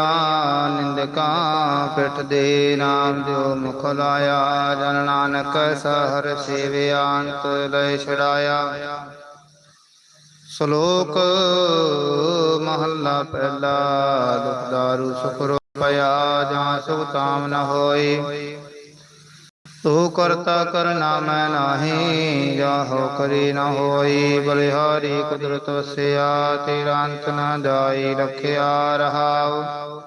ਨਿੰਦਕਾਂ ਪਿਠ ਦੇ ਨਾਮ ਦਿਓ ਮੁਖ ਲਾਇਆ, ਜਨ ਨਾਨਕ ਸਹਰ ਸੇਵਿਆ ਅੰਤ ਲੈ ਛੜਾਇਆ ਸ਼ਲੋਕ ਮਹੱਲਾ ਪਹਿਲਾ, ਦੁਖ ਦਾਰੂ ਸੁਖ ਰੋ ਪਿਆ ਜਾਂ ਸੁਖ ਤਾਮ ਨ ਹੋਈ। ਤੂੰ ਕਰਤਾ ਕਰਨਾ ਮੈਂ ਨਾਹੀ, ਜਾਹੋ ਕਰੀ ਨ ਹੋਈ, ਬਲਿਹਾਰੀ ਕੁਦਰਤ ਵਸਿਆ, ਤੇਰਾ ਅੰਤ ਨ ਜਾਈ, ਰਖਿਆ ਰਹਾਉ।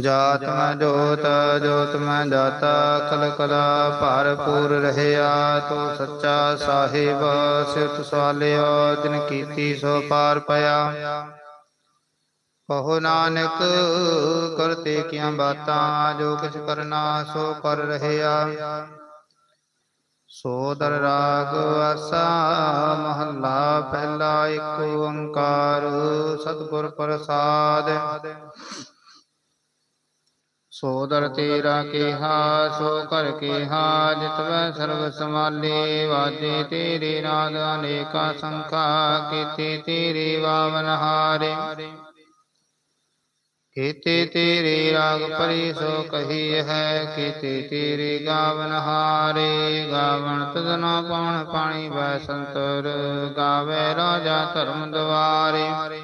ਜਾਤ ਮੈਂ ਜੋਤ ਜੋਤ ਮੈਂ ਦਾਤਾ ਕਲ ਕਲਾ ਭਰਪੂਰ ਰਹਿਆ, ਤੂੰ ਸੱਚਾ ਸਾਹਿਬ ਸਿਫਤ ਸਵਾਲਿਓ ਦਿਨ ਕੀਤੀ ਸੋ ਪਾਰ ਪਿਆ। ਕਹੋ ਨਾਨਕ ਕਰਤੇ ਕੀਆਂ ਬਾਤਾਂ ਜੋ ਕਿਛ ਕਰਨਾ ਸੋ ਕਰ ਰਹਿਆ ਸੋਦਰ ਰਾਗ ਆਸਾ ਮਹੱਲਾ ਪਹਿਲਾ ਇੱਕ ਓੰਕਾਰ ਸਤਿਗੁਰ ਪ੍ਰਸਾਦ ਸੋਦਰ ਤੇਰਾ ਕੀਹਾ ਸੋ ਕਰ ਕੀਹਾ ਜਿਤਵੈ ਸਰਬ ਸਮਾਲੇ ਵਾਜੇ ਤੇਰੇ ਨਾਦ ਅਨੇਕਾ ਸੰਖਾ ਕੀਤੇ ਤੇਰੇ ਵਾਵਨ ਹਾਰੇ ਕੀਤੇ ਤੇਰੇ ਰਾਗ ਪਰੀ ਸੋ ਕਹੀ ਹੈ, ਕੀਤੇ ਤੇਰੇ ਗਾਵਨ ਹਾਰੇ। ਗਾਵਨ ਤਦਨਾ ਪਾਣ ਪਾਣੀ ਬੈ ਸੰਤਰ, ਗਾਵੇ ਰਾਜਾ ਧਰਮ ਦਵਾਰੇ।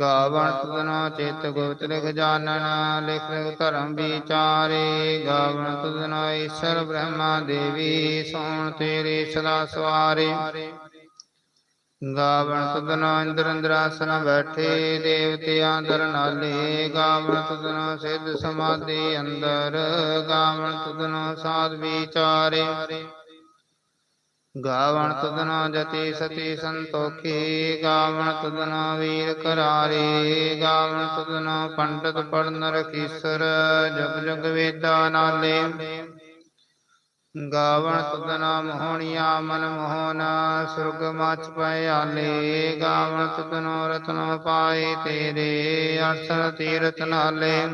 ਗਾਵਣ ਤੁਧਨਾ ਚਿਤ ਗੁਪਤ ਲਿਖ ਜਾਣਨ, ਲਿਖ ਲਿਖ ਧਰਮ ਵਿਚਾਰੇ। ਗਾਵਣ ਤੁਧਨਾ ਈਸ਼ਰ ਬ੍ਰਹਮਾ ਦੇਵੀ, ਸੋਣ ਤੇਰੇ ਸਦਾ ਸਵਾਰੇ। ਗਾਵਣ ਤੁਧਨਾ ਇੰਦਰ ਇੰਦਰਾਸਨ ਬੈਠੇ, ਦੇਵਤਿਆਂ ਦਰ ਨਾਲੇ ਗਾਵਣ ਤੁਧਨਾ ਸਿੱਧ ਸਮਾਧੀ ਅੰਦਰ, ਗਾਵਣ ਤੁਧਨਾ ਸਾਧ ਵਿਚਾਰੇ। ਗਾਵਣ ਤੁਧਨਾ ਜਤੀ ਸਤੀ ਸੰਤੋਖੀ, ਗਾਵਣ ਤਦਨਾ ਵੀਰ ਕਰਾਰੇ ਗਾਵਣ ਤੁਧਨਾ ਪੰਡਤ ਪੜਨ ਰਖੀਸਰ ਜਗ ਜਗ ਵੇਦਾ ਨਾਲੇ। ਗਾਵਣ ਤੁਧਨਾ ਮੋਹਣੀਆ ਮਨ ਮੋਹਨਾ, ਸੁਰਗ ਮਚ ਪੈ ਆਲੇ ਗਾਵਣ ਤੁਧਨੋ ਰਤਨ ਪਾਏ ਤੇਰੇ ਅਰਸਨ ਤੀਰਤ ਨਾਲੇ।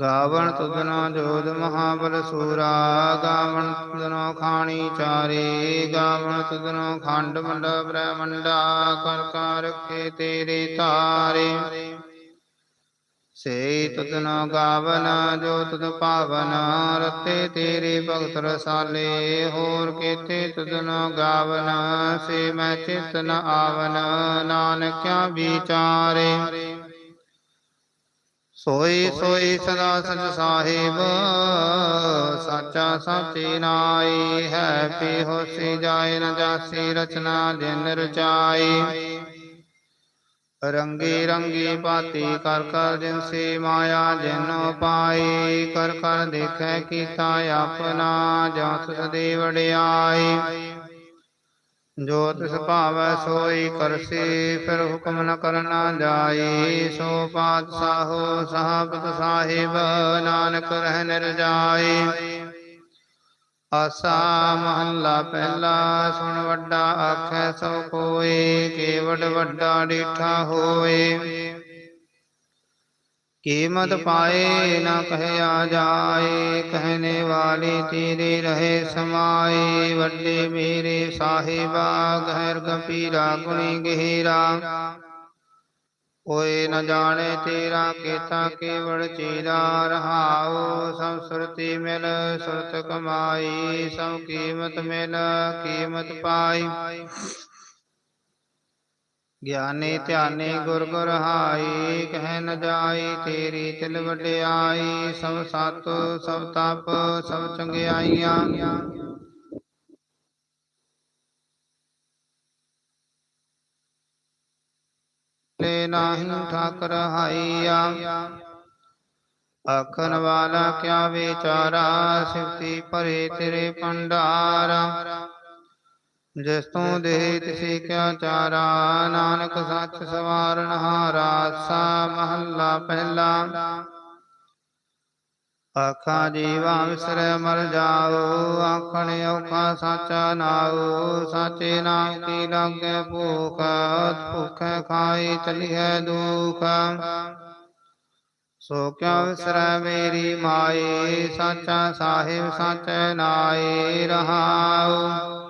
ਗਾਵਣ ਤੁਧਨੋ ਜੋਧ ਮਹਾਬਲ ਸੂਰਾ, ਗਾਵਣ ਤੁਧਨੋ ਖਾਣੀ ਚਾਰੇ, ਗਾਵਣ ਤੁਧਨੋ ਖੰਡ ਮੰਡ ਬ੍ਰਹਮੰਡਾ, ਕਰ ਕਰ ਰਖੇ ਤੇਰੇ ਤਾਰੇ। ਸੇ ਤੁਧਨੋ ਗਾਵਨ, ਜੋ ਤੁਧ ਪਾਵਨ, ਰਤੇ ਤੇਰੇ ਭਗਤ ਰਸਾਲੇ, ਹੋਰ ਕੀਤੇ ਤੁਧਨੋ ਗਾਵਨ, ਸੇ ਮੈਂ ਚਿਤ ਆਵਨ, ਨਾਨਕਿਆ ਵਿਚਾਰੇ। ਸੋਈ ਸੋਈ ਸਦਾ ਸਚ ਸਾਹਿਬ, ਸਾਚਾ ਸਾਚੀ ਨਾਈ, ਹੈ ਪੀ ਹੋਸੀ ਜਾਏ ਨ ਜਾਸੀ ਰਚਨਾ ਜਿਨ ਰਚਾਈ। ਰੰਗੀ ਰੰਗੀ ਪਾਤੀ ਕਰ ਕਰ ਜਿਨ ਸੇ ਮਾਇਆ ਜਿਨ ਪਾਈ, ਕਰ ਕਰ ਦੇਖੈ ਕੀਤਾ ਆਪਣਾ ਜਾਤ ਸਦੇ ਵਡਿਆਈ। ਜੋ ਤਿਸ ਭਾਵੈ ਸੋਈ ਕਰਸੀ, ਫਿਰ ਹੁਕਮ ਨ ਕਰਨਾ ਜਾਈ। ਸੋ ਪਾਤਸ਼ਾਹੋ ਸਾਹਬਤ ਸਾਹਿਬ, ਨਾਨਕ ਰਹਿ ਨਿਰਜਾਈ। ਆਸਾ ਮਹੱਲਾ ਪਹਿਲਾ ਸੁਣ ਵੱਡਾ ਆਖੈ ਸੋ ਕੋਏ ਕੇਵਡ ਵੱਡਾ ਡੀਠਾ ਹੋਏ ਕੀਮਤ ਪਾਏ ਨਾ ਕਹਿਆ ਜਾਏ ਕਹਿਨੇ ਵਾਲੀ ਤੇਰੇ ਰਹੇ ਸਮਾਏ ਵੱਡੇ ਮੇਰੇ ਸਾਹਿਬਾ ਗਹਿਰ ਗੰਭੀਰਾ ਗੁਣੀ ਗਹਿਰਾ ਕੋਈ ਨ ਜਾਣੇ ਤੇਰਾ ਕੀਤਾ ਕੇਵੜ ਚੀਰਾ ਰਹਾਉ, ਸਭ ਸੁਰਤੀ ਮਿਲ, ਸੁਰਤ ਕਮਾਈ, ਸਭ ਕੀਮਤ ਮਿਲ, ਕੀਮਤ ਪਾਈ। ਗਿਆਨੀ ਧਿਆਨੀ ਗੁਰ ਗੁਰ ਹਾਈ, ਕਹਿ ਨ ਜਾਈ ਤੇਰੀ ਤਿਲ ਵਡਿਆਈ, ਸਭ ਸਤ, ਸਭ ਤਪ, ਸਭ ਚੰਗਿਆਈਆਂ। ਲੈ ਨਾਹੀ ਠਾਕਰ ਹਾਈਆ। ਆਖਣ ਵਾਲਾ, ਕਿਆ ਵਿਚਾਰਾ ਸਿਫਤੀ ਭਰੇ ਤੇਰੇ ਭੰਡਾਰਾ। ਜਿਸ ਤੋਂ ਦੇ ਤਿਸੇ ਕਿਆ ਚਾਰਾ, ਨਾਨਕ ਸੱਚ ਸਵਾਰਨ ਹਾਰਾ, ਸਾ ਮਹੱਲਾ ਪਹਿਲਾ। ਆਖਾਂ ਜੀਵਾ ਵਿਸਰੈ ਮਰ ਜਾਓ ਆਖਣ ਔਖਾ ਸਾਚਾ ਨਾਉ, ਸਾਚੇ ਨਾਮ ਕੀ ਲਾਗੇ ਭੂਖ, ਭੁਖੈ ਖਾਈ ਚਲੀਐ ਦੁਖ। ਸੋ ਕਿਆ ਵਿਸਰੈ ਮੇਰੀ ਮਾਏ ਸਾਚਾ ਸਾਹਿਬ ਸਾਚੈ ਨਾਏ ਰਹਾਉ।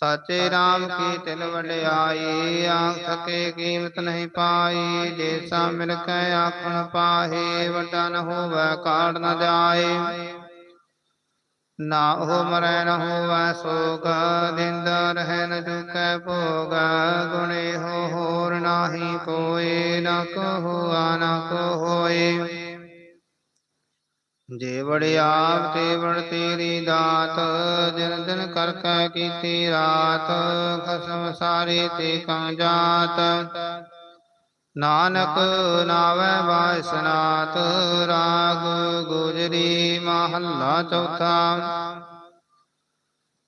ਸਾਚੇ RAM ਕੀ ਤਿਲ ਵਡਿਆਈ? ਆਖ ਸਕੇ ਕੀਮਤ ਨਹੀਂ ਪਾਈ। ਜੇ ਸਾ ਮਿਲ ਕੇ ਆਖਣ ਪਾਹੇ ਵੱਡਾ ਨ ਹੋਵੇ ਕਾੜ ਨ ਜਾਏ। ਨਾ ਉਹ ਮਰੈ ਨ ਹੋਵੈ ਸੋਗ। ਦਿੰਦ ਰਹਿ ਨ ਚੁਕੈ ਭੋਗ। ਗੁਣੇ ਹੋ ਹੋਰ ਨਾਹੀ ਕੋਏ ਨ ਕਹੋ ਨਾ ਕੋ ਹੋਏ। ਜੇ ਵੜਿਆਪ ਤੇ ਤੇਰੀ ਦਾਤ ਜਿਨ ਦਿਨ ਕਰ ਕੈ ਕੀਤੀ ਰਾਤ, ਖਸਮ ਸਾਰੇ ਤੇ ਕੰ ਜਾਤ। ਨਾਨਕ ਨਾਵੈ ਵਾਸਨਾਤ ਰਾਗ ਗੁਜਰੀ ਮਹੱਲਾ ਚੌਥਾ।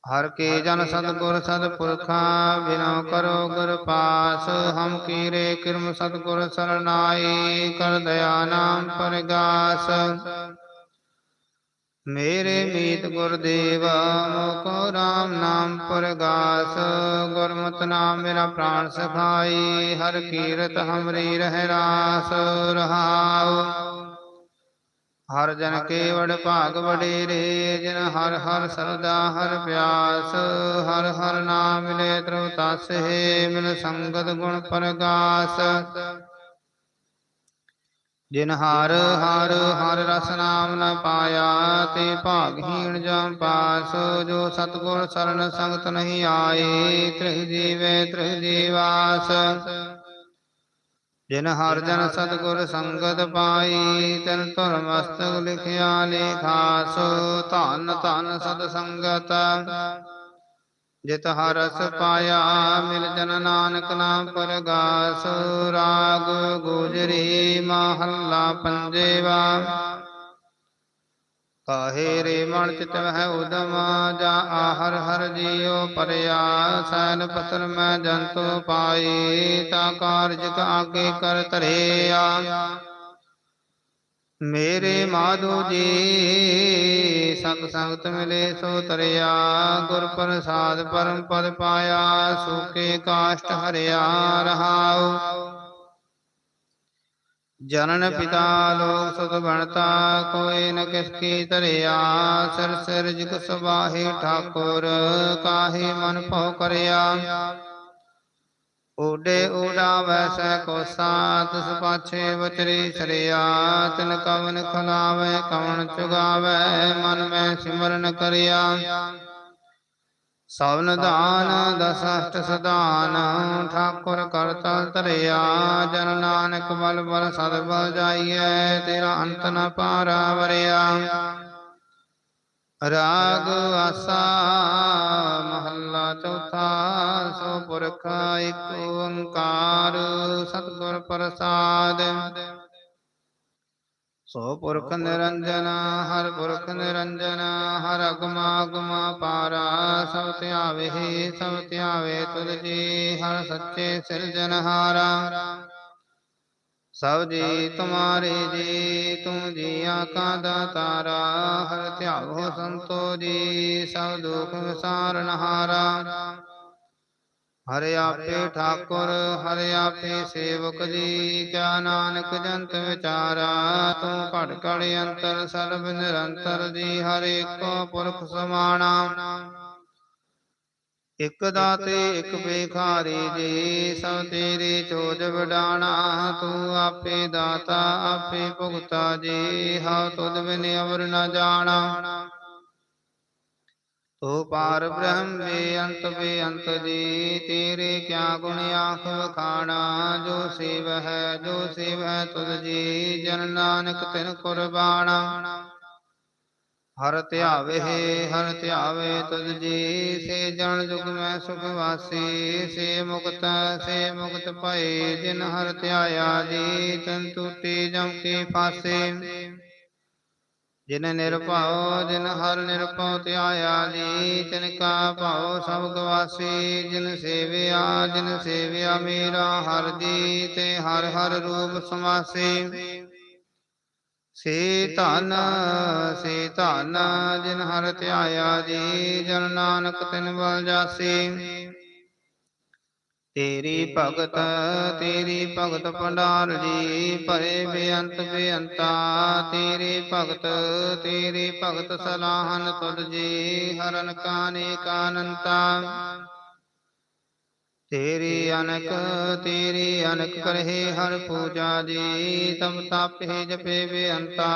ਹਰ ਕੇ ਜਨ ਸਤਗੁਰ ਸਤਪੁਰਖਾ, ਬਿਨੋ ਕਰੋ ਗੁਰ ਪਾਸ, ਹਮ ਕੀਰੇ ਕਿਰਮ ਸਤਗੁਰ ਸਰਨਾਈ, ਕਰ ਦਇਆ ਨਾਮ ਪਰਗਾਸ। ਮੇਰੇ ਮੀਤ ਗੁਰਦੇਵ ਮੋਕੋ RAM ਨਾਮ ਪਰਗਾਸ, ਗੁਰਮਤਿ ਨਾਮ ਮੇਰਾ ਪ੍ਰਾਣ ਸਖਾਈ, ਹਰ ਕੀਰਤ ਹਮਰੀ ਰਹਿ ਰਾਸ, ਰਹਾਉ। ਹਰ ਜਨ ਕੇਵੜ ਵਡ ਭਾਗ ਵਡੇਰੇ ਜਿਨ ਹਰ ਹਰ ਸਰਦਾ ਹਰ ਪਿਆਸ, ਹਰ ਹਰ ਨਾਮ ਮਿਲੇ ਤ੍ਰਉ ਤਾਸੇ ਮਿਲ ਸੰਗਤ ਗੁਣ ਪ੍ਰਗਾਸ। ਜਿਨ ਹਰ ਹਰ ਹਰ ਰਸ ਨਾਮ ਨ ਪਾਇਆ, ਤੇ ਭਾਗਹੀਣ ਜਮ ਪਾਸ, ਜੋ ਸਤਗੁਰ ਸਰਣ ਸੰਗਤ ਨਹੀਂ ਆਏ, ਤ੍ਰਿਹ ਜੀਵੇ ਤ੍ਰਿਹ ਜੀਵਾਸ। ਜਿਨ ਹਰ ਜਨ ਸਤਗੁਰ ਸੰਗਤ ਪਾਈ, ਤਿਨ ਤੁਰ ਮਸਤਕ ਲਿਖਿਆ ਲੇਖਾਸ ਧਨ ਧਨ ਸਤ ਸੰਗਤ। ਜਿਤ ਹਰ ਰਸ ਪਾਇਆ ਮਿਲ ਜਨ ਨਾਨਕ ਨਾਮ ਪਰਗਾਸ। ਰਾਗ ਗੁਜਰੀ ਮਹੱਲਾ ਪੰਜੇਵਾ। ਕਾਹੇ ਰੇ ਮਨ ਚਿਤ ਵਹਿ ਉਦਮ ਜਾ ਆਹਰ ਹਰ ਜੀਉ ਪਰਿਆ। ਸੈਨ ਪਤਰ ਮੈਂ ਜੰਤੂ ਪਾਈ ਤਾ ਕਾਰਜ ਆਗੇ ਕਰ ਧਰਿਆ। ਮੇਰੇ ਮਾਧੋ ਜੀ ਸੰਗ ਸੰਗਤ ਮਿਲੇ ਸੋ ਤਰਿਆ ਗੁਰ ਪ੍ਰਸਾਦ ਪਰਮ ਪਦ ਪਾਇਆ ਸੁਕੇ ਕਾਸ਼ਟ ਹਰਿਆ ਰਹਾਉ। ਜਨਨ ਪਿਤਾ ਲੋਕ ਸੁਤ ਬਣਤਾ ਕੋਈ ਨ ਕਿਸ ਕੀ ਧਰਿਆ। ਸਿਰ ਸਿਰ ਜਿਗ ਸੁਬਾਹੀ ਠਾਕੁਰ ਕਾਹੇ ਮਨ ਭਉ ਕਰਿਆ। ਓਡੇ ਓਡਾਵੈ ਸੈ ਕੋ ਸਾਤ ਪਾਛੇ ਵਚਰੀ ਸਰਿਆ ਤਿਨ ਕਵਨ ਖਲਾਵੇ, ਕਵਨ ਚੁਗਾਵੇ, ਮਨ ਮੈਂ ਸਿਮਰਨ ਕਰਿਆ। ਸਵਨ ਦਾਨ ਦਸਸ਼ਟ ਸਦਾਨ, ਠਾਕੁਰ ਕਰਤਾ ਧਰਿਆ, ਜਨ ਨਾਨਕ ਬਲ ਬਲ ਸਦ ਬਲ ਜਾਈਐ, ਤੇਰਾ ਅੰਤ ਨ ਪਾਰਾ ਵਰਿਆ। ਰਾਗ ਆਸਾ ਮਹੱਲਾ ਚੌਥਾ ਸੋ ਪੁਰਖ ਇੱਕ ਓੰਕਾਰ ਸਤਿਗੁਰ ਪ੍ਰਸਾਦ। ਸੋ ਪੁਰਖ ਨਿਰੰਜਨ, ਹਰ ਪੁਰਖ ਨਿਰੰਜਨ, ਹਰ ਅਗਮਾ ਅਗਮਾ ਪਾਰਾ, ਸਭ ਧਿਆਵੇ ਸਭ ਧਿਆਵੇ ਤੁਧ ਜੀ, ਹਰ ਸੱਚੇ ਸਿਰਜਨਹਾਰਾ। ਸਭ ਜੀ ਤੁਮਾਰੇ ਜੀ ਤੂੰ ਜੀਆਂ ਕਾ ਦਾਤਾਰਾ ਹਰ ਧਿਆਵੋ ਸੰਤੋ ਜੀ ਸਭ ਦੁਖ ਵਿਸਾਰਨ ਹਾਰਾ ਹਰਿ ਆਪੇ ਠਾਕੁਰ ਹਰਿ ਆਪੇ ਸੇਵਕ ਜੀ ਕਿਆ ਨਾਨਕ ਜੰਤ ਵਿਚਾਰਾ। ਤੂੰ ਘੜ ਘੜ ਅੰਤਰ ਸਰਬ ਨਿਰੰਤਰ ਜੀ ਹਰ ਏਕੋ ਪੁਰਖ ਸਮਾਣਾ। ਇਕ ਦਾਤੇ ਇਕ ਬੇਖਾਰੀ ਜੀ ਸਭ ਤੇਰੇ ਚੋਜ ਵਡਾਣਾ ਤੂੰ ਆਪੇ ਦਾਤਾ ਆਪੇ ਭੁਗਤਾ ਜੀ ਹਉ ਤੁਧ ਬਿਨ ਅਵਰ ਨ ਜਾਣਾ। ਤੋ ਪਾਰ ਬ੍ਰਹਮ ਬੇਅੰਤ ਬੇਅੰਤ ਜੀ ਤੇਰੇ ਕਿਆ ਗੁਣ ਆਖ ਵਖਾਣਾ ਜੋ ਸੇਵ ਹੈ ਜੋ ਸੇਵ ਹੈ ਤੁਧ ਜੀ ਜਨ ਨਾਨਕ ਤਿਨ ਕੁਰਬਾਨਾ ਹਰ ਧਿਆਵੇ ਹਰ ਧਿਆਵੇ ਤੁਧ ਜੀ ਸੇ ਜਨ ਜੁਗ ਮੈਂ ਸੁਖ ਵਾਸੀ ਸੇ ਮੁਕਤ ਸੇ ਮੁਕਤ ਭਏ ਜਿਨ ਹਰ ਧਿਆਇਆ ਜੀ ਤਨ ਟੂਟੀ ਜਮ ਕੇ ਫਾਸੇ ਜਿਨ ਨਿਰਭਉ ਜਿਨ ਹਰ ਨਿਰਭਉ ਧਿਆਇਆ ਜੀ ਤਿਨ ਕਾ ਭਾਉ ਸਭ ਗਵਾਸੀ ਜਿਨ ਸੇਵਿਆ ਜਿਨ ਸੇਵਿਆ ਮੇਰਾ ਹਰ ਜੀ ਤੇ ਹਰ ਹਰ ਰੂਪ ਸਮਾਸੀ। ਸੇ ਧਨ ਸੇ ਧਨ, ਜਿਨ ਹਰ ਧਿਆਇਆ ਜੀ, ਜਨ ਨਾਨਕ ਤਿਨ ਬਲ ਜਾਸੀ। ਤੇਰੀ ਭਗਤ ਤੇਰੀ ਭਗਤ ਭੰਡਾਰ ਜੀ, ਭਰੇ ਬੇਅੰਤ ਬੇਅੰਤਾ। ਤੇਰੀ ਭਗਤ ਤੇਰੀ ਭਗਤ ਸਲਾਹਨ ਤੁਧ ਜੀ, ਹਰਨ ਕਾਨੇ ਕਾਨੰਤਾ। ਤੇਰੀ ਅਨਕ ਤੇਰੀ ਅਨਕ ਕਰਹਿ ਹਰ ਪੂਜਾ ਜੀ ਤਮ ਤਾਪੇ ਜਪੇ ਬੇਅੰਤਾ।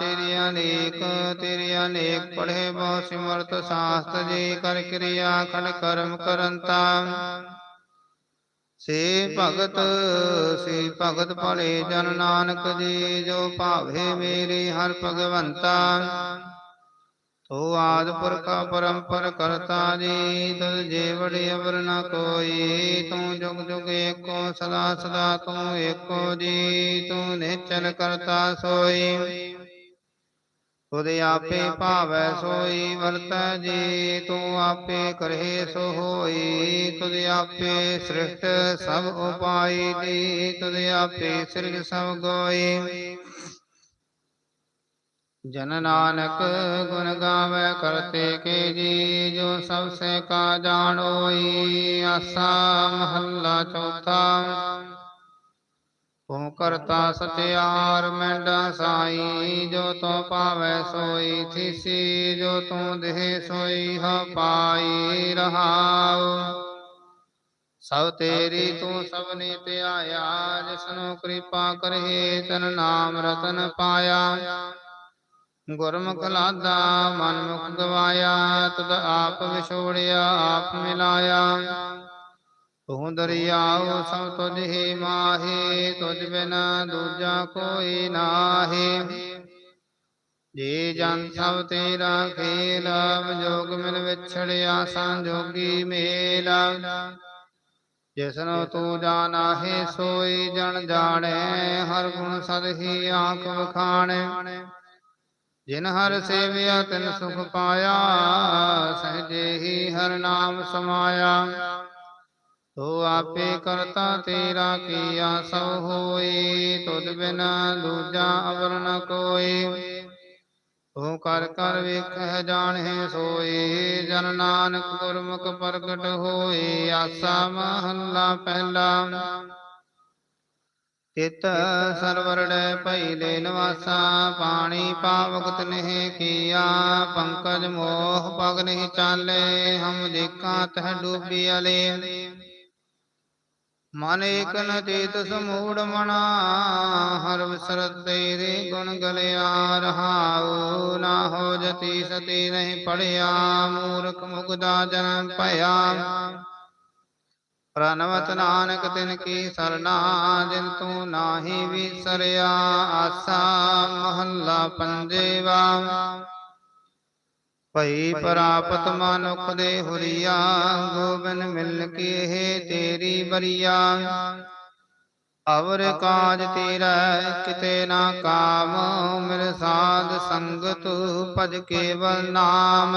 ਤੇਰੀ ਅਨੇਕ ਤੇਰੀ ਅਨੇਕ ਪੜ੍ਹੇ ਬਹੁ ਸਿਮਰਤ ਸਾਸਤ ਜੀ ਕਰ ਕਿਰਿਆ ਖੰਡ ਕਰਮ ਕਰੰਤਾ। ਸੇ ਭਗਤ ਸੇ ਭਗਤ ਭਲੇ ਜਨ ਨਾਨਕ ਜੀ ਜੋ ਭਾਵੇ ਮੇਰੇ ਹਰ ਭਗਵੰਤਾ। ਤੋ ਆਦ ਪੁਰਖ ਪਰੰਪਰ ਕਰਤਾ ਜੀ ਤੁਧ ਜੇ ਅਵਰ ਨ ਕੋਈ, ਤੂੰ ਜੁਗ ਜੁਗ ਏਕੋ, ਸਦਾ ਸਦਾ ਤੂੰ ਏਕੋ ਜੀ ਤੂੰ ਨਿਚਲ ਕਰਤਾ ਸੋਈ। ਤੁਧ ਆਪੇ ਭਾਵੈ ਸੋਈ, ਵਰਤੈ ਜੀ ਤੂੰ ਆਪੇ ਕਰਹਿ ਸੋ ਹੋਈ। ਤੁਧ ਆਪੇ ਸ੍ਰਿਸ਼ਟ ਸਭ ਉਪਾਈ ਜੀ ਤੁਧ ਆਪੇ ਸਿਰਜ ਸਭ ਗੋਈ। ਜਨ ਨਾਨਕ ਗੁਣ ਗਾਵੇ ਕਰਤੇ ਕੇ ਜੀ, ਜੋ ਸਭ ਸੇ ਕਾ ਜਾਣੋਈ ਆਸਾ ਮਹੱਲਾ ਚੌਥਾ। ਤੂੰ ਕਰਤਾ ਸਚਿਆਰ ਮੈਂਡਾ ਸਾਈ, ਜੋ ਤੂੰ ਪਾਵੈ ਸੋਈ, ਥੀਸੀ, ਜੋ ਤੂੰ ਦੇਹ ਸੋਈ, ਹ ਪਾਈ ਰਹਾਉ। ਸਭ ਤੇਰੀ ਤੂੰ ਸਭਨੀ ਧਿਆਇਆ, ਜਿਸਨੂੰ ਕਿਰਪਾ ਕਰਹਿ, ਤਨ ਨਾਮ ਰਤਨ ਪਾਇਆ। ਗੁਰਮੁਖ ਲਾਦਾ ਮਨ ਮੁਖ ਗਵਾਇਆ ਤਦ ਆਪ ਵਿਛੋੜਿਆ, ਆਪ ਮਿਲਾਇਆ। ਤੂੰ ਦਰਿਆਉ ਸਭ ਤੁਝ ਹੀ ਮਾਹੀ, ਤੁਝ ਬਿਨ ਦੂਜਾ ਕੋਈ ਨਾਹੀ। ਜੀ ਜਨ ਸਭ ਤੇਰਾ ਖੇਲ ਜੋਗ ਮਿਲ ਵਿਛੜਿਆ, ਸੰਜੋਗੀ ਮੇਲ। ਜਿਸਨੂੰ ਤੂੰ ਜਾਣਾਹੇ ਸੋਈ ਜਨ ਜਾਣੈ, ਹਰ ਗੁਣ ਸਦ ਹੀ ਆਂਖ ਵਖਾਣੈ। ਜਿਨ ਹਰ ਸੇਵਿਆ ਤਿਨ ਸੁਖ ਪਾਇਆ, ਸਹਜੇ ਹੀ ਹਰ ਨਾਮ ਸਮਾਇਆ। ਤੋ ਆਪੇ ਕਰਤਾ ਤੇਰਾ ਕੀਆ ਸਭ ਹੋਈ ਤੁਧ ਬਿਨ ਦੂਜਾ ਅਵਰ ਨ ਕੋਈ ਤੂੰ ਕਰ ਕਰ ਵੇਖਹਿ ਜਾਣਹਿ ਸੋਈ ਜਨ ਨਾਨਕ ਗੁਰਮੁਖ ਪ੍ਰਗਟ ਹੋਈ ਆਸਾ ਮਹੱਲਾ ਪਹਿਲਾ। ਤਿਤ ਸਰਵਰੜੈ ਭਈਲੇ ਨਿਵਾਸਾ, ਪਾਣੀ ਪਾਵਕ ਤਨਹਿ ਕੀਆ, ਪੰਕਜ ਮੋਹ ਪਗ ਨਹੀਂ ਚਾਲੇ, ਹਮ ਦੇਖਾਂ ਤਹ ਡੂਬੀ ਅਲੇ ਮਨ ਏਕ ਨ ਚੇਤ ਸਮੂੜ ਮਣਾ ਹਰ ਵਿਸਰਤ ਤੇਰੇ ਗੁਣ ਗਲਿਆ, ਰਹਾਉ ਨਾ ਹੋ ਜਤੀ ਸਤੀ ਨਹੀਂ ਪੜਿਆ, ਮੂਰਖ ਮੁਗਦਾ ਜਨਮ ਭਇਆ। ਪ੍ਰਣਵਤ ਨਾਨਕ ਤਿਨ ਕੀ ਸਰਨਾ ਜਿਨ ਤੂੰ ਨਾਹੀ ਵਿਸਰਿਆ, ਆਸਾ ਮਹੱਲਾ ਪੰਜੇਵਾ। ਭਈ ਪ੍ਰਾਪਤ ਮਨੁਖ ਦੇ ਹੁਰੀਆ, ਗੋਬਿੰਦ ਮਿਲ ਕੇ ਇਹ ਤੇਰੀ ਬਰੀਆ। ਅਵਰ ਕਾਜ ਤੇਰਾ ਕਿਤੇ ਨਾ ਕਾਮ, ਮਿਲ ਸਾਧ ਸੰਗਤ ਭਜ ਕੇਵਲ ਨਾਮ।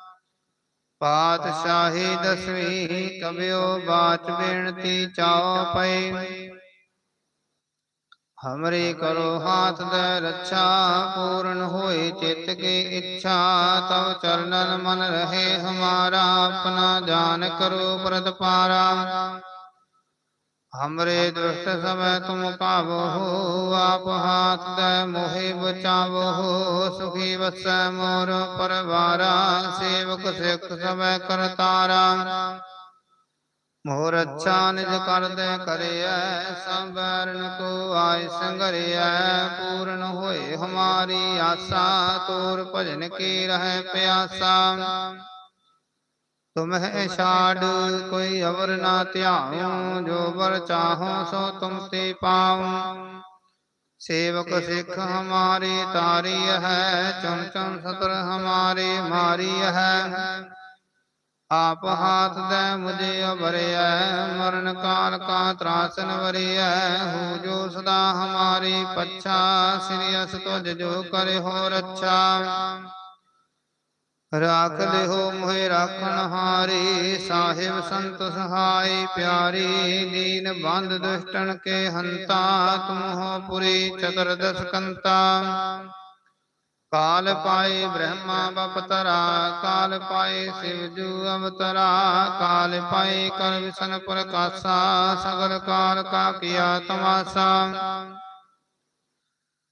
ਪਾਤਸ਼ਾਹੀ ਦਸਵੀਂ ਕਬਿਓ ਬਾਚ ਬੇਨਤੀ ਚਾਓ ਪਈ। ਹਮਰੇ ਕਰੋ ਹਾਥ ਦਾ ਰੱਛਾ, ਪੂਰਨ ਹੋਏ ਚਿਤ ਕੇ ਇੱਛਾ, ਤਵ ਚਰਨਨ ਮਨ ਰਹੇ ਹਮਾਰਾ, ਆਪਣਾ ਜਾਨ ਕਰੋ ਪ੍ਰਤਪਾਰਾ। ਹਮਰੇ ਦੁਸ਼ਟ ਸਮੈ ਤੁਮ ਪਾਵੋ ਆਪ ਹਾਥ ਦੇ ਮੋਹਿ ਬਚਾਵੋ ਸੁਖੀ ਵਸੈ ਮੋਰ ਪਰਵਾਰਾ ਸੇਵਕ ਸਿੱਖ ਸਮੈ ਕਰਤਾਰਾ ਮੋਰ ਅੱਛਾ ਨਿਜ ਕਰਦੇ ਕਰਿਐ ਸੰਬਰਨ ਕੋ ਆਇ ਸੰਗਰਿਐ ਪੂਰਨ ਹੋਏ ਹਮਾਰੀ ਆਸਾ ਤੋਰ ਭਜਨ ਕੀ ਰਹੇ ਪਿਆਸਾ ਤੁਮਹਿ ਛਾੜ, ਕੋਈ ਅਵਰ ਨਾ ਧਿਆਉ, ਜੋ ਵਰ ਚਾਹੋ ਸੋ ਤੁਮ ਤੇ ਪਾਉ। ਸੇਵਕ ਸਿੱਖ ਹਮਾਰੀ, ਤਾਰੀ ਹੈ ਚਮ ਚਮ ਸਤਰ ਹਮਾਰੇ, ਮਾਰੀ ਹੈ। ਆਪ ਹਾਥ ਦੇ ਮੁਝੇ ਅਵਰਿਐ ਮਰਨ ਕਾਲ ਕਾ ਤਰਾਸਨ ਵਰਿਐ ਹੋ। ਜੋ ਸਦਾ ਹਮਾਰੀ ਪੱਛਾ, ਸ੍ਰੀ ਅਸ ਤੁਜ ਜੋ ਕਰੇ ਹੋ ਰਾਖ ਲਿਓ ਮੋਹਿ ਰਾਖਣ ਹਾਰੀ ਸਾਹਿਬ ਸੰਤ ਸਹਾਈ ਪਿਆਰੀ ਦੀਨ ਬੰਦ ਦੁਸ਼ਟਨ ਕੇ ਹੰਤਾ ਤੁਮਹੁ ਪੁਰੀ ਚਤੁਰਦਸ ਕੰਤਾ ਕਾਲ ਪਾਏ ਬ੍ਰਹਮਾ ਬਪਤਰਾ ਕਾਲ ਪਾਏ ਸਿਵ ਜੂ ਅਵਤਰਾ ਕਾਲ ਪਾਏ ਕਰ ਵਿਸ਼ਨ ਪ੍ਰਕਾਸ਼ਾ ਸਗਲ ਕਾਲ ਕਾ ਕੀਆ ਤਮਾਸਾ।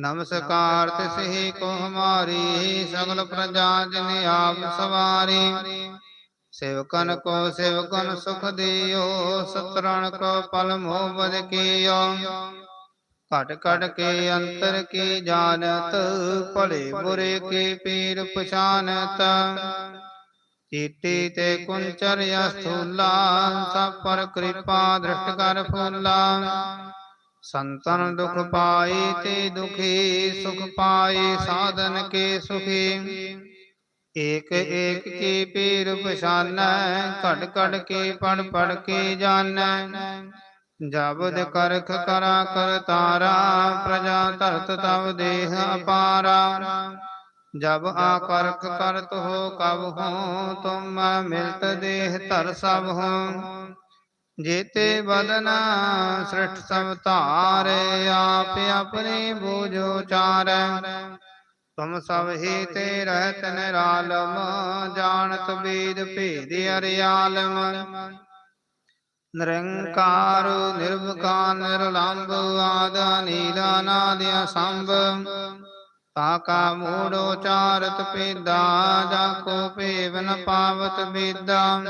ਨਮਸਕਾਰ ਤਿਸ ਕੋ ਹਮਾਰੀ, ਸਗਲ ਪ੍ਰਜਾ ਜਨ ਆਪ ਸਵਾਰੀ। ਸੇਵਕਨ ਕੋ ਸੇਵਕਨ ਸੁਖ ਦਿਓ, ਸਤਰਣ ਕੋ ਪਲ ਮੋਹ ਬਦ ਕੀਓ। ਘਟ ਘਟ ਕੇ ਅੰਤਰ ਕੀ ਜਾਣਤ, ਭਲੇ ਬੁਰੇ ਕੀ ਪੀਰ ਪਛਾਨਤ। ਚੀਟੀ ਤੇ ਕੁੰਚਰ ਅਸਥੂਲਾ, ਸਭ ਪਰ ਕਿਰਪਾ ਦ੍ਰਿਸ਼ਟ ਕਰ ਫੂਲਾ। ਸੰਤਨ ਦੁਖ ਪਾਈ ਤੇ ਦੁਖੀ ਸੁਖ ਪਾਈ ਸਾਧਨ ਕੇ ਸੁਖੀ। ਏਕ ਏਕ ਕੀ ਪੀਰ ਪਛਾਨੈ ਘਟ ਘਟ ਕੇ ਪੜ ਪੜ ਕੇ ਜਾਣੈ। ਜਬਦ ਕਰਖ ਕਰਾ ਕਰ ਤਾਰਾ ਪ੍ਰਜਾ ਧਰਤ ਤਵ ਦੇਹ ਅਪਾਰਾ। ਜਬ ਆਕਰਖ ਕਰਤ ਹੋ ਕਬ ਹੋ ਤੁਮ ਮਿਲਤ ਦੇਹ ਧਰ ਸਭ ਹੋ। ਜੇਤੇ ਬਦਨਾ ਸ੍ਰਿਸ਼ਟ ਸਭ ਧਾਰੇ, ਆਪ ਆਪਣੇ ਬੋਝੋ ਚਾਰੈ ਤੁਮ ਸਭ ਹੀ ਰਹਿਤ ਨਿਰਾਲਮ, ਜਾਣਤ ਬੀਦ ਭੇਦ ਅਰਿਆਲਮ। ਨਿਰੰਕਾਰ, ਨਿਰਵਕਾਰ ਨਿਰਲੰਭ ਆਦ ਨੀਲਾ ਨਾਦ ਅਸੰਭ। ਤਾਕਾ ਮੂੜ ਉਚਾਰਤ ਪੇਦਾ ਜਾ ਕੋ ਭੇਵ ਪਾਵਤ ਬੇਦਾ।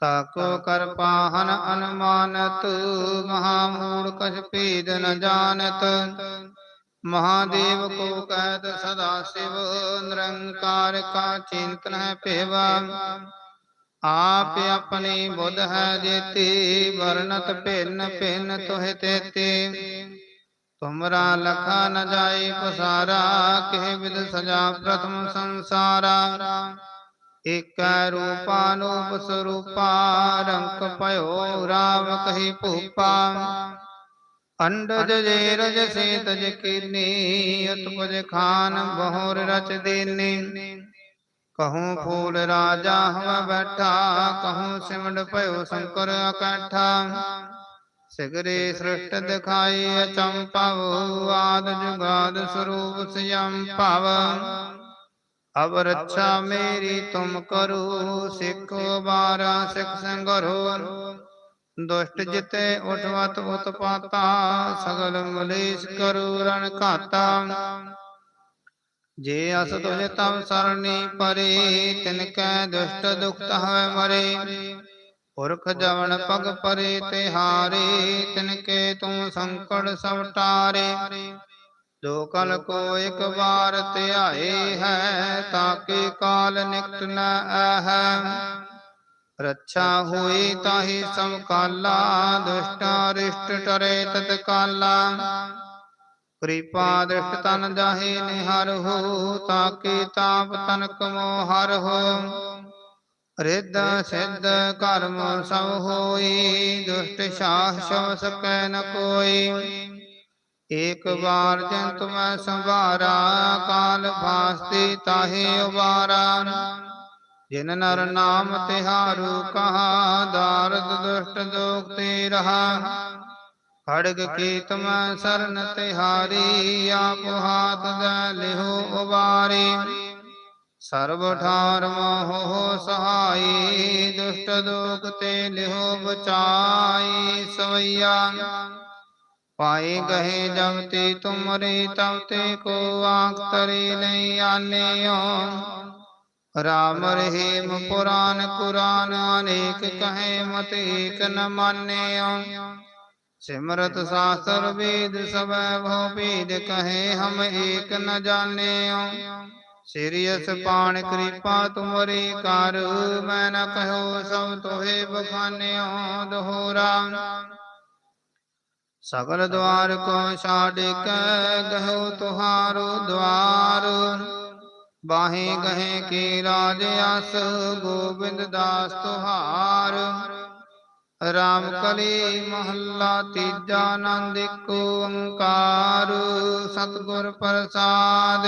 ਤਾਕੋ ਕਰ ਪਾਹਨ ਅਨਮਾਨਤ ਮਹਾ ਮੂੜ ਕਛ ਭੇਦ ਨ ਜਾਣਤ। ਮਹਾਦੇਵ ਕੋ ਕਹਿਤ ਸਦਾ ਸਿਵ ਨਿਰੰਕਾਰ ਕਾ ਚਿੰਤਨ ਹੈ ਭੇਵਾ। ਆਪ ਆਪਣੀ ਬੁੱਧ ਹੈ ਜੇਤੀ ਵਰਨਤ ਭਿੰਨ ਭਿੰਨ ਤੋਹਿ ਤੇਤੀ। ਤੁਮਰਾ ਲਖਾ ਨ ਜਾਏ ਪਸਾਰਾ ਕਿਹ ਵਿਦ ਸਜਾ ਪ੍ਰਥਮ ਸੰਸਾਰਾ। ਏਕੈ ਰੂਪਾਨੂਪ ਸਰੂਪਾ ਰੰਕ ਭਇਓ ਰਾਮ ਕਹੀ ਭੂਪਾ। ਅੰਡਜ ਜੇ ਰਜ ਸੇ ਤਜ ਕੀਨੀ, ਉਤਪਜ ਖਾਨ ਬਹੁਰ ਰਚ ਦੇਨੀ। ਕਹੂੰ ਫੂਲ ਰਾਜਾ ਹਮ ਬੈਠਾ, ਕਹੂੰ ਸਿਮੜ ਭਇਓ ਸ਼ੰਕਰ ਇਕੱਠਾ ਸਿਗਰੇ ਸ੍ਰਿਸ਼ਟ ਦਿਖਾਈ ਅਚੰਪਵ ਆਦ ਜੁਗਾਦ ਸਰੂਪ ਸਿਯੰ ਭਵ। ਅਬ ਰੱਛਾ ਮੇਰੀ ਤੁਮ ਕਰੋ, ਸਿੱਖੋ ਬਾਰਾ ਸਿੱਖ ਸੰਗਰੋ। ਦੁਸ਼ਟ ਜਿਤੇ ਉਠਵਤ ਉਤਪਾਤਾ ਸਗਲ ਮਲੇਸ਼ ਕਰੋ ਰਣ ਘਾਤਾ। ਜੇ ਅਸ ਤੁਜ ਤਵ ਸਰਣੀ ਪਰੇ, ਤਿਨ ਕੈ ਦੁਸ਼ਟ ਦੁਖਤ ਹੈ ਮਰੇ। ਪੁਰਖ ਜਵਨ ਪਗ ਪਰੇ ਤੇ ਹਾਰੇ, ਤਿਨ ਕੇ ਤੂੰ ਸੰਕਟ ਸਭ ਟਾਰੇ ਦੋ ਕਲ ਕੋ ਇਕ ਵਾਰ ਧਿਆਏ ਹੈ ਤਾਕੇ ਕਾਲ ਨਿਕਟ ਨ ਆਹੈ। ਰੱਛਾ ਹੋਈ ਤਾਹੀ ਸਮਕਾਲਾ ਦੁਸ਼ਟਾ ਰਿਸ਼ਟ ਟਰੇ ਤਤ ਕਿਰਪਾ ਦ੍ਰਿਸ਼ਟ ਤਨ ਜਾਹੇ ਨਿਹਰ ਹੋ ਤਾਕੇ ਤਾਪ ਤਨ ਕਮੋ ਹਰ ਹੋ। ਰਿੱਧ ਸਿੱਧ ਕਰਮ ਸਭ ਹੋਈ, ਦੁਸ਼ਟ ਸ਼ਾਹ ਸ਼ਵ ਸਕੈ ਨ ਕੋਈ। ਏਕ ਵਾਰ ਜੰਤ ਮੈਂ ਸੰਭਾਰਾ ਕਾਲ ਫਾਸਤੀ ਤਾਹੇ ਉਬਾਰਾ। ਜਿਨ ਨਰ ਨਾਮ ਤਿਹਾਰੂ ਕਹਾ ਦਾਰਦ ਦੁਸ਼ਟ ਦੋਖ ਤੇ ਰਹਾ। ਖੜਗ ਕੀਤ ਮੈਂ ਸਰਨ ਤਿਹਾਰੀ ਆਪ ਹਾਥ ਦੇ ਲਿਹੋ ਉਬਾਰੇ। ਸਰਬ ਠਾਰ ਮੋਹ ਸਹਾਈ ਦੁਸ਼ਟ ਦੋਖ ਤੇ ਲਿਹੋ ਬਚਾਈ ਸਵਈਆ। ਪਾਏ ਗਏ ਜਬ ਤੇ ਤੁਮਰੇ ਤਬ ਤੇ ਕੋ ਆਖ ਤਰੇ ਲਈ ਆਨਿਓ। ਰਾਮ ਰਹੀਮ ਪੁਰਾਨ ਕੁਰਾਨ ਅਨੇਕ ਕਹੇ ਮਤ ਏਕ ਨ ਮਾਨਿਓ। ਸਿਮਰਤ ਸਾਸਤਰ ਵੇਦ ਸਭੈ ਭਉ ਭੇਦ ਕਹੇ ਹਮ ਏਕ ਨ ਜਾਣਿਓ। ਸਿਰਿਯਸ ਪਾਣ ਕਿਰਪਾ ਤੁਮਰੀ ਕਰ ਮੈਂ ਨ ਕਹਿਓ ਸਭ ਤੋਹੇ ਬਖਾਨਿਓ। ਦੋਹਰਾ ਸਗਲ ਦਵਾਰ ਕੋ ਛਾੜ ਕੇ ਗਹੋ ਤੁਹਾਰੋ ਦਵਾਰ। ਬਾਹੇ ਗਹੇ ਕੀ ਰਾਜ ਅਸ ਗੋਬਿੰਦ ਦਾਸ ਤੁਹਾਰ। ਰਾਮ ਕਲੀ ਮਹੱਲਾ ਤੀਜਾ ਆਨੰਦ ਇੱਕ ਓੰਕਾਰ। ਸਤਿਗੁਰ ਪ੍ਰਸਾਦ।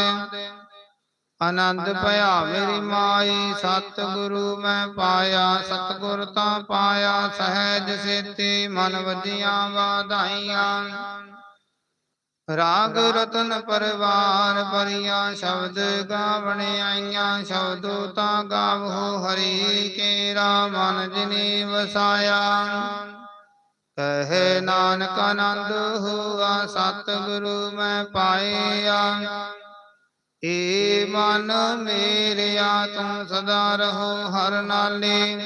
ਆਨੰਦ ਭਇਆ ਮੇਰੀ ਮਾਈ ਸਤਿਗੁਰੂ ਮੈਂ ਪਾਇਆ ਸਤਿਗੁਰ ਤਾਂ ਪਾਇਆ ਸਹਿਜ ਸੇਤੀ ਮਨ ਵਜੀਆਂ ਵਾਧਾਈਆਂ। ਰਾਗ ਰਤਨ ਪਰਵਾਰ ਪਰੀਆਂ ਸ਼ਬਦ ਗਾਵਣ ਆਈਆਂ ਸ਼ਬਦੋ ਤਾਂ ਗਾਵੋ ਹਰੀ ਕੇਰਾ ਮਨ ਜਿਨੀ ਵਸਾਇਆ। ਕਹੇ ਨਾਨਕ ਆਨੰਦ ਹੋਆ ਸਤਿਗੁਰੂ ਮੈਂ ਪਾਇਆ। ਏ ਮਨ ਮੇਰਿਆ, ਤੂੰ ਸਦਾ ਰਹੋ ਹਰ ਨਾਲੇ।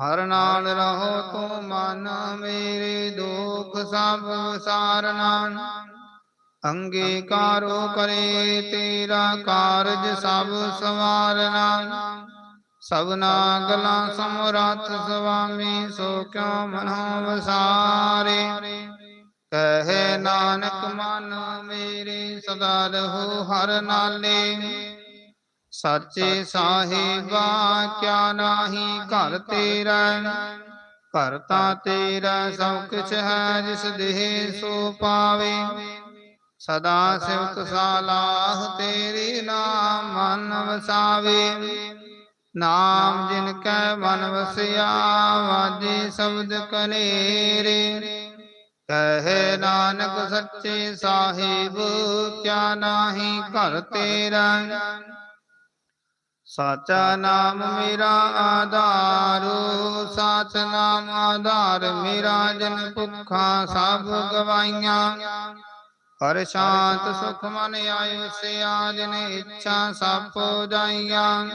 ਹਰ ਨਾਲ ਰਹੋ ਤੂੰ ਮਨ ਮੇਰੇ ਦੁਖ ਸਭ ਸਾਰਨਾ। ਅੰਗੀਕਾਰੋ ਕਰੇ ਤੇਰਾ ਕਾਰਜ ਸਭ ਸਵਾਰਨਾ। ਸਭਨਾ ਗਲਾ ਸਮਰੱਥ ਸੁਆਮੀ ਸੋ ਕਿਉ ਮਨੋ ਵਸਾਰੇ? ਕਹੇ ਨਾਨਕ ਮਨ ਮੇਰੇ ਸਦਾ ਰਹੋ ਹਰ ਨਾਲੇ। ਸਾਚੇ ਸਾਹਿਬਾ, ਕਿਆ ਨਾਹੀ ਘਰ ਤੇਰਾ ਘਰ ਤੇਰਾ ਸਭ ਕੁਛ ਹੈ, ਜਿਸ ਦੇਹ ਸੋ ਪਾਵੇ। ਸਦਾ ਸਿਵਤ ਸਾਲਾਹ ਤੇਰੀ ਨਾਮ ਮਨ ਵਸਾਵੇ। ਨਾਮ ਜਿਨ ਕੈ ਮਨ ਵਸਿਆ, ਵਾਜੇ ਸ਼ਬਦ ਕਨੇਰੇ। ਕਹੇ ਨਾਨਕ ਸੱਚੇ ਸਾਹਿਬ ਕਿਆ ਨਾਹੀ ਘਰ ਤੇਰਾ? ਸਾਚਾ ਨਾਮ ਮੇਰਾ ਆਧਾਰੋ ਸਾਚ ਨਾਮ ਆਧਾਰ ਮੇਰਾ ਜਨ ਭੁੱਖਾ ਸਭ ਗਵਾਈਆਂ। ਹਰ ਸ਼ਾਂਤ ਸੁਖ ਮਨ ਆਇਓ ਸਿਆ ਜਿਨ ਇੱਛਾ ਸਭ ਜਾਈਆਂ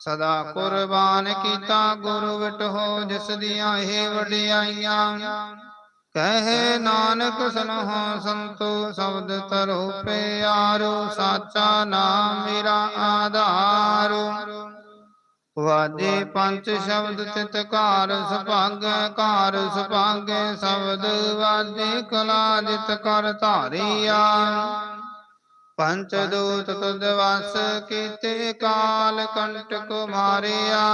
ਸਦਾ ਕੁਰਬਾਨ ਕੀਤਾ ਗੁਰੂ ਵਿਟੋ ਜਿਸ ਦੀਆਂ ਇਹ ਵਡਿਆਈਆਂ। ਕਹੇ ਨਾਨਕ ਸੁਨਹੁ ਸੰਤੋ ਸ਼ਬਦ ਤਰੋ ਪਿਆਰੋ, ਸਾਚਾ ਨਾਮ ਮੇਰਾ ਆਧਾਰੋ। ਵਾਜੇ ਪੰਜ ਸ਼ਬਦ ਤਿਤ ਘਾਰ, ਸੁਭਾਗ ਘਾਰ, ਸੁਭਾਗ ਸ਼ਬਦ ਵਾਜੇ ਕਲਾ ਜਿਤ ਕਰ ਧਾਰੀਆ। ਪੰਚ ਦੂਤ ਤੁਧ ਵਸ ਕੀਤੇ ਕਾਲ ਕੰਟਕ ਮਾਰਿਆ।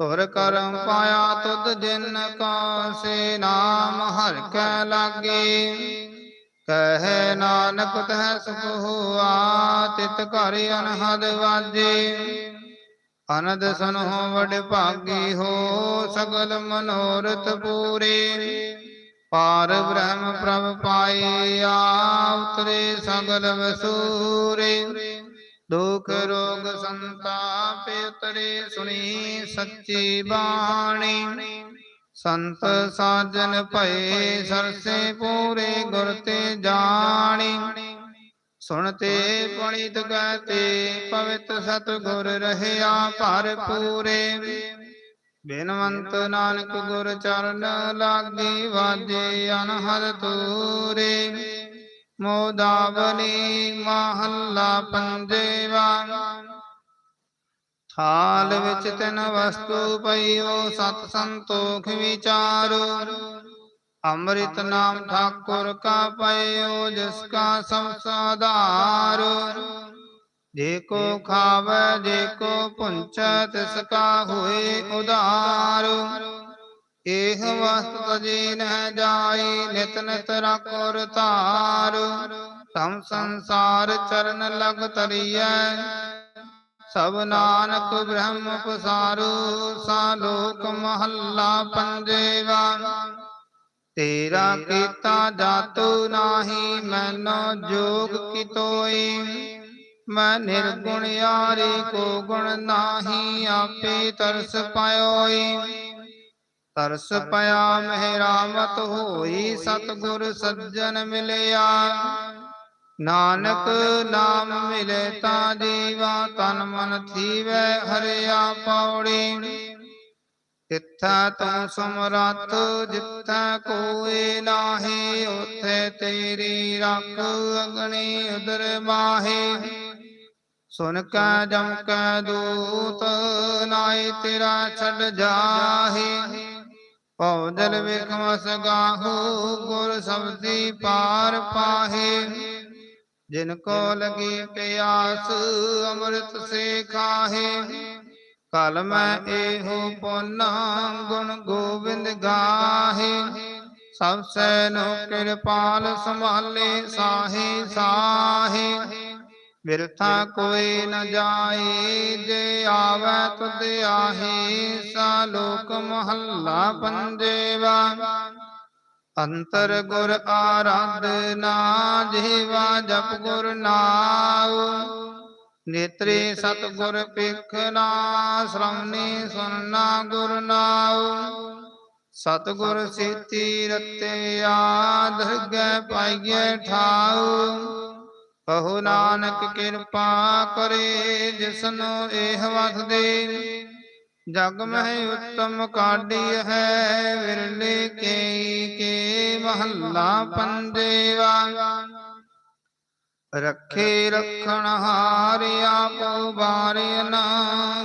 ਤੁਰ ਕਰਮ ਪਾਇਆ ਤੁਧ ਜਿਨ ਕਾ ਸੇ ਨਾਮ ਹਰ ਕੈ ਲਾਗੇ। ਕਹੇ ਨਾਨਕ ਤਹ ਸੁਖ ਹੋਆ, ਤਿਤ ਘਰ ਅਨਹਦ ਵਾਜੇ। ਅਨੰਦ ਸੁਨਹੁ ਵਡ ਭਾਗੀ ਹੋ, ਸਗਲ ਮਨੋਰਥ ਪੂਰੇ। ਪਾਰ ਬ੍ਰਹਮ ਪ੍ਰਭ ਪਾਏ ਆਵਤਰੇ ਸਗਲ ਵਸੂਰੇ। ਦੁਖ ਰੋਗ ਸੰਤਾਪ ਉਤਰੇ ਸੁਣੀ ਸੱਚੀ ਬਾਣੀ। ਸੰਤ ਸਾਜਨ ਭਏ ਸਰਸੇ ਪੂਰੇ ਗੁਰ ਤੇ ਜਾਣੀ। ਸੁਣਤੇ ਪਣਿਤ ਗਾਤੇ ਪਵਿੱਤ ਸਤਿਗੁਰ ਰਹਿਆ ਭਰਪੂਰੇ ਬਿਨਵੰਤ ਨਾਨਕ ਗੁਰ ਚਰਨ ਲਾਗੀ ਵਾਜੇ ਅਨਹਦ ਤੂਰੇ ਮੋਦਾਵਲੀ ਮਹੱਲਾ ਪੰਜੇਵਾ। ਥਾਲ ਵਿੱਚ ਤਿਨ ਵਸਤੂ ਪਈਓ, ਸਤ ਸੰਤੋਖ ਵਿਚਾਰੋ। ਅੰਮ੍ਰਿਤ ਨਾਮ ਠਾਕੁਰ ਕਾ ਪਇਓ ਜਿਸ ਕਾ ਸਭ ਸਾਧਾਰ। ਜੇ ਕੋ ਖਾਵੇ, ਜੇ ਕੋ ਪੁੰਚੈ, ਤਿਸ ਕਾ ਹੋਏ ਉਧਾਰ। ਇਹ ਵਸਤ ਤਜੀ ਨਹਿ ਜਾਈ ਨਿਤ ਨਿਤ ਰਖੁਰ ਧਾਰ, ਸਮ ਸੰਸਾਰ ਚਰਨ ਲਗ ਤਰੀਐ ਸਭ ਨਾਨਕ ਬ੍ਰਹਮ ਪਸਾਰੂ ਸਾ ਲੋਕ ਮਹੱਲਾ ਪੰਜੇਵਾ। ਤੇਰਾ ਕੀਤਾ ਜਾਤੂ ਨਾਹੀ, ਮੈਨੋ ਜੋਗ ਕਿਤੋਈ। ਮੈਂ ਨਿਰਗੁਣ ਯਾਰੀ ਕੋ ਗੁਣ ਨਾਹੀ, ਆਪੇ ਤਰਸ ਪਾਇਓਈ। ਤਰਸ ਪਿਆ ਮਹਿਰਾਮਤ ਹੋਈ ਸਤਗੁਰ ਸੱਜਣ ਮਿਲਿਆ। ਨਾਨਕ ਨਾਮ ਮਿਲੇ ਤਾਂ ਜੀਵਾ ਤਨ ਮਨ ਥੀਵੈ ਹਰਿਆ ਪੌੜੀ। ਜਿੱਥਾ ਤੂੰ ਸਮਰੱਥ ਜਿੱਥਾ ਕੋਈ ਨਾਹੀ ਉਥੇ ਤੇਰੀ ਰੱਖ ਅਗਣੀ ਉਦਰ ਮਾਹੇ। ਸੁਨ ਕੈ ਜਮ ਕੈ ਦੂਤ ਨਾਏ ਤੇਰਾ ਛੱਡ ਜਾਹੇ। ਭਉ ਜਲ ਵਿਖਮਸ ਗਾਹੂ ਗੁਰ ਸਬਦੀ ਪਾਰ ਪਾਹੇ। ਜਿਨ ਕੋ ਲਗੀ ਪਿਆਸ ਅੰਮ੍ਰਿਤ ਸੇ ਖਾਹੇ। ਕਲ ਮੈਂ ਇਹੋ ਪੁੰਨਾ ਗੁਣ ਗੋਬਿੰਦ ਗਾਹੇ। ਸਭ ਸੈ ਨੋ ਕਿਰਪਾਲ ਸੰਭਾਲੇ ਸਾਹੇ। ਸਾਹੇ। ਬਿਰਥਾ ਕੋਈ ਨ ਜਾਏ ਜੇ ਆਵੈ ਤੁਧ ਆਹੇ ਸਾ ਲੋਕ ਮਹੱਲਾ ਪੰਜੇਵਾ। ਅੰਤਰ ਗੁਰ ਆਰਾਧਨਾ ਜੀਵਾ ਜਪ ਗੁਰ ਨਾਉ। ਨੇਤਰੇ ਸਤ ਗੁਰ ਪੇਖਨਾ ਸ਼੍ਰਵਣੀ ਸੁਨਨਾ ਗੁਰ ਨਾਉ। ਸਤ ਗੁਰ ਸੇਤੀ ਰਤੇ ਆਧਰਗੈ ਪਾਈਐ ਠਾਉ। ਕਹੋ ਨਾਨਕ ਕਿਰਪਾ ਕਰੇ ਜਿਸਨੂੰ ਇਹ ਵਸ ਜਗ ਮਹਿ ਉਤਮ ਕਾਢੀ ਹੈ, ਵਿਰਲੇ ਕੇ ਕੇ ਮਹੱਲਾ ਪੰਜੇਵਾ। ਰੱਖੇ ਰਖਣ ਹਾਰਿਆ ਆਪੋ ਬਾਰਿਨ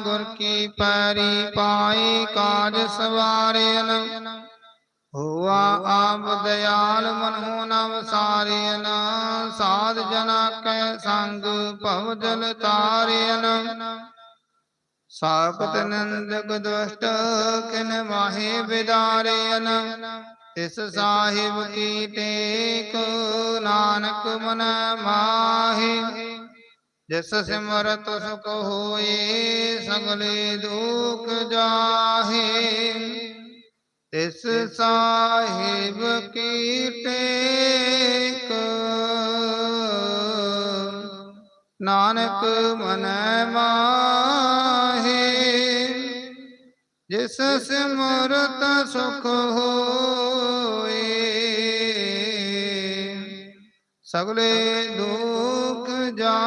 ਗੁਰ ਕੀ ਪੈਰੀ ਪਾਈ ਕਾਜ ਸਵਾਰਿਨ ਹੋਆ ਆਪ ਦਿਆਲ ਮਨੋ ਨਵ ਸਾਰਿਨ ਸਾਧ ਜਨਾ ਕੈ ਸੰਗ ਭਵ ਜਲ ਤਾਰਿਨ ਸਾਖਤ ਨੰਦਕ ਦੁਸ਼ਟ ਕਿਨ ਮਾਹੇ ਬਿਦਾਰਿਨ ਇਸ ਸਾਹਿਬ ਕੀ ਟੇਕ ਨਾਨਕ ਮਨ ਮਾਹੇ। ਜਿਸ ਸਿਮਰਤ ਸੁਖ ਹੋਏ, ਸਗਲੇ ਦੁਖ ਜਾਹੇ। ਤਿਸ ਸਾਹਿਬ ਕੀ ਟੇਕ। ਨਾਨਕ ਮਨ ਮਾਹੇ ਜਿਸ ਸਿਮਰਤ ਸੁਖ ਹੋਏ। ਸਗਲੇ ਦੁਖ ਜਾ